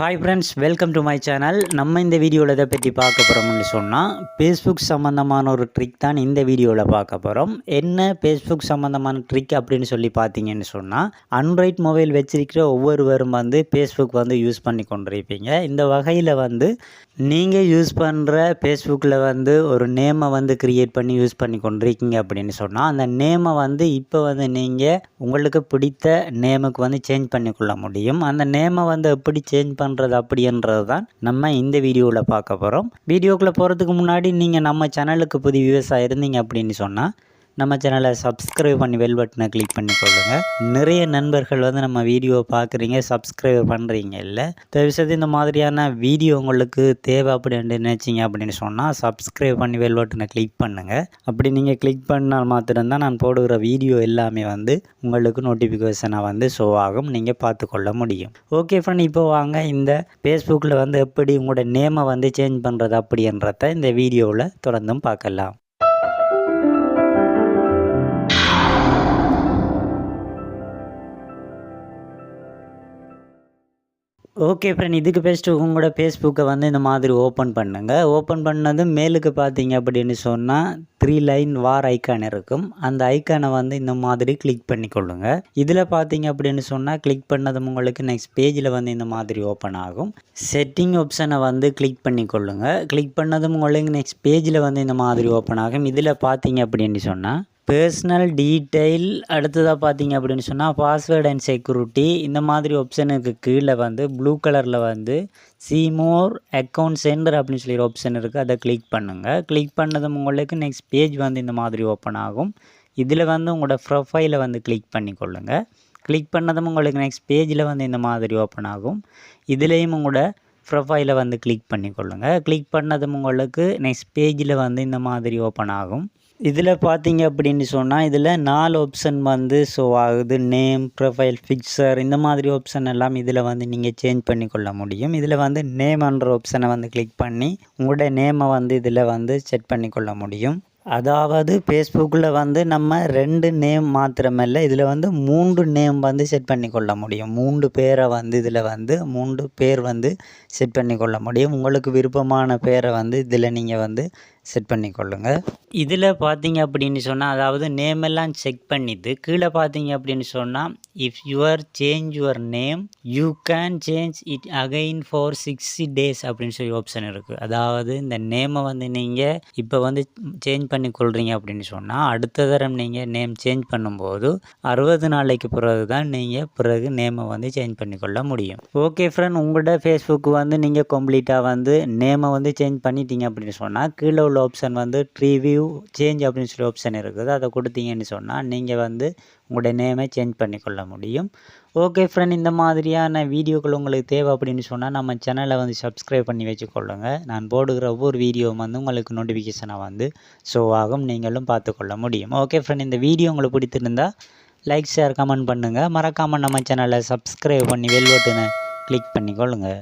Hi friends welcome to my channel நம்ம இந்த வீடியோவில் எதை பற்றி பார்க்க போகிறோம்னு சொன்னால் ஃபேஸ்புக் சம்மந்தமான ஒரு ட்ரிக் தான் இந்த வீடியோவில் பார்க்க போகிறோம் என்ன ஃபேஸ்புக் சம்மந்தமான ட்ரிக் அப்படின்னு சொல்லி பார்த்தீங்கன்னு சொன்னால் அண்ட்ராய்ட் மொபைல் வச்சிருக்கிற ஒவ்வொருவரும் வந்து ஃபேஸ்புக் வந்து யூஸ் பண்ணி கொண்டிருப்பீங்க. இந்த வகையில் வந்து நீங்கள் யூஸ் பண்ணுற ஃபேஸ்புக்கில் வந்து ஒரு நேமை வந்து க்ரியேட் பண்ணி யூஸ் பண்ணி கொண்டிருக்கீங்க அப்படின்னு சொன்னால் அந்த நேமை வந்து இப்போ வந்து நீங்கள் உங்களுக்கு பிடித்த நேமுக்கு வந்து சேஞ்ச் பண்ணிக்கொள்ள முடியும். அந்த நேமை வந்து எப்படி சேஞ்ச் பண்ணுறது அப்படின்றது தான் நம்ம இந்த வீடியோவில் பார்க்க போகிறோம் வீடியோக்குள்ளே போகிறதுக்கு முன்னாடி நீங்கள் நம்ம சேனலுக்கு புது விவசாயம் இருந்தீங்க அப்படின்னு சொன்னால் நம்ம சேனலை சப்ஸ்கிரைப் பண்ணி வெல் பட்டனை கிளிக் பண்ணி கொள்ளுங்கள் நிறைய நண்பர்கள் வந்து நம்ம வீடியோ பார்க்குறீங்க சப்ஸ்கிரைப் பண்ணுறீங்க இல்லை? தயவுசெய்து இந்த மாதிரியான வீடியோ உங்களுக்கு தேவை அப்படின்னு நினச்சிங்க அப்படின்னு சொன்னால் சப்ஸ்கிரைப் பண்ணி வெல் பட்டனை கிளிக் பண்ணுங்கள் அப்படி நீங்கள் கிளிக் பண்ணால் மாத்திரம்தான் நான் போடுகிற வீடியோ எல்லாமே வந்து உங்களுக்கு நோட்டிஃபிகேஷனாக வந்து ஷோ ஆகும். நீங்கள் பார்த்துக்கொள்ள முடியும். ஓகே ஃப்ரெண்ட் இப்போ வாங்க. இந்த ஃபேஸ்புக்கில் வந்து எப்படி உங்களோட நேமை வந்து சேஞ்ச் பண்ணுறது அப்படின்றத இந்த வீடியோவில் தொடர்ந்தும் பார்க்கலாம். ஓகே ஃப்ரெண்ட் இதுக்கு பெஸ்ட்டு உங்களோட ஃபேஸ்புக்கை வந்து இந்த மாதிரி ஓப்பன் பண்ணுங்கள் ஓப்பன் பண்ணதும் மேலுக்கு பார்த்தீங்க அப்படின்னு சொன்னால் த்ரீ லைன் வார் ஐக்கான் இருக்கும். அந்த ஐக்கானை வந்து இந்த மாதிரி கிளிக் பண்ணிக்கொள்ளுங்க. இதில் பார்த்தீங்க அப்படின்னு சொன்னால் கிளிக் பண்ணதும் உங்களுக்கு நெக்ஸ்ட் பேஜில் வந்து இந்த மாதிரி ஓப்பன் ஆகும். செட்டிங் ஆப்ஷனை வந்து கிளிக் பண்ணிக்கொள்ளுங்க. கிளிக் பண்ணதும் உங்களுக்கு நெக்ஸ்ட் பேஜில் வந்து இந்த மாதிரி ஓப்பன் ஆகும். இதில் பார்த்தீங்க அப்படின்னு சொன்னால் பர்சனல் டீட்டெயில் அடுத்ததாக பார்த்தீங்க அப்படின்னு சொன்னால் பாஸ்வேர்ட் அண்ட் செக்யூரிட்டி இந்த மாதிரி ஆப்ஷனுக்கு கீழே வந்து ப்ளூ கலரில் வந்து சீமோர் அக்கௌண்ட் சென்டர் அப்படின்னு சொல்லி ஒரு ஆப்ஷன் இருக்குது அதை கிளிக் பண்ணுங்கள் கிளிக் பண்ணதும் உங்களுக்கு நெக்ஸ்ட் பேஜ் வந்து இந்த மாதிரி ஓப்பன் ஆகும். இதில் வந்து உங்களோட ப்ரொஃபைலை வந்து கிளிக் பண்ணிக்கொள்ளுங்க. கிளிக் பண்ணதும் உங்களுக்கு நெக்ஸ்ட் பேஜில் வந்து இந்த மாதிரி ஓப்பன் ஆகும். இதுலேயும் உங்களோட ப்ரொஃபைலை வந்து கிளிக் பண்ணிக்கொள்ளுங்க. கிளிக் பண்ணதும் உங்களுக்கு நெக்ஸ்ட் பேஜில் வந்து இந்த மாதிரி ஓப்பன் ஆகும். இதில் பார்த்தீங்க அப்படின்னு சொன்னால் இதில் நாலு ஆப்ஷன் வந்து ஷோ ஆகுது. நேம் ப்ரொஃபைல் ஃபிக்ஸர் இந்த மாதிரி ஆப்ஷன் எல்லாம் இதில் வந்து நீங்கள் சேஞ்ச் பண்ணி கொள்ள முடியும். இதில் வந்து நேம்ன்ற ஆப்ஷனை வந்து கிளிக் பண்ணி உங்களோட நேமை வந்து இதில் வந்து செட் பண்ணி கொள்ள முடியும். அதாவது ஃபேஸ்புக்கில் வந்து நம்ம ரெண்டு நேம் மாத்திரமல்ல இதில் வந்து மூன்று நேம் வந்து செட் பண்ணி கொள்ள முடியும். மூன்று பேரை வந்து இதில் வந்து மூன்று பேர் வந்து செட் பண்ணி கொள்ள முடியும். உங்களுக்கு விருப்பமான பேரை வந்து இதில் நீங்கள் வந்து செட் பண்ணி கொள்ளுங்கள் இதில் பார்த்தீங்க அப்படின்னு சொன்னால் அதாவது நேம் எல்லாம் செக் பண்ணிட்டு கீழே பார்த்தீங்க அப்படின்னு சொன்னால் if your change your name you can change it again for sixty days அப்படின்னு சொல்லி ஆப்ஷன் இருக்குது அதாவது இந்த நேமை வந்து நீங்கள் இப்போ வந்து சேஞ்ச் பண்ணி கொள்கிறீங்க அப்படின்னு சொன்னால் அடுத்த தரம் நீங்கள் நேம் சேஞ்ச் பண்ணும்போது அறுபது நாளைக்கு பிறகு தான் நீங்கள் பிறகு நேமை வந்து சேஞ்ச் பண்ணிக்கொள்ள முடியும். ஓகே ஃப்ரெண்ட் உங்களோட ஃபேஸ்புக் வந்து நீங்கள் கம்ப்ளீட்டாக வந்து நேமை வந்து சேஞ்ச் பண்ணிட்டீங்க அப்படின்னு சொன்னால் கீழே உள்ள ஆப்ஷன் வந்து ட்ரீவியூ சேஞ்ச் அப்படின்னு சொல்லி ஆப்ஷன் இருக்குது. அதை கொடுத்தீங்கன்னு சொன்னால் நீங்கள் வந்து உங்களுடைய நேமை சேஞ்ச் பண்ணிக்கொள்ள முடியும். ஓகே ஃப்ரெண்ட் இந்த மாதிரியான வீடியோக்கள் உங்களுக்கு தேவை அப்படின்னு சொன்னால் நம்ம சேனலை வந்து சப்ஸ்கிரைப் பண்ணி வச்சுக்கொள்ளுங்க. நான் போடுகிற ஒவ்வொரு வீடியோவும் வந்து உங்களுக்கு நோட்டிஃபிகேஷனாக வந்து ஷோ ஆகும். நீங்களும் பார்த்துக்கொள்ள முடியும். ஓகே ஃப்ரெண்ட் இந்த வீடியோ உங்களுக்கு பிடித்திருந்தால் லைக் ஷேர் கமெண்ட் பண்ணுங்கள் மறக்காமல் நம்ம சேனலை சப்ஸ்கிரைப் பண்ணி வெல் கிளிக் பண்ணிக்கொள்ளுங்கள்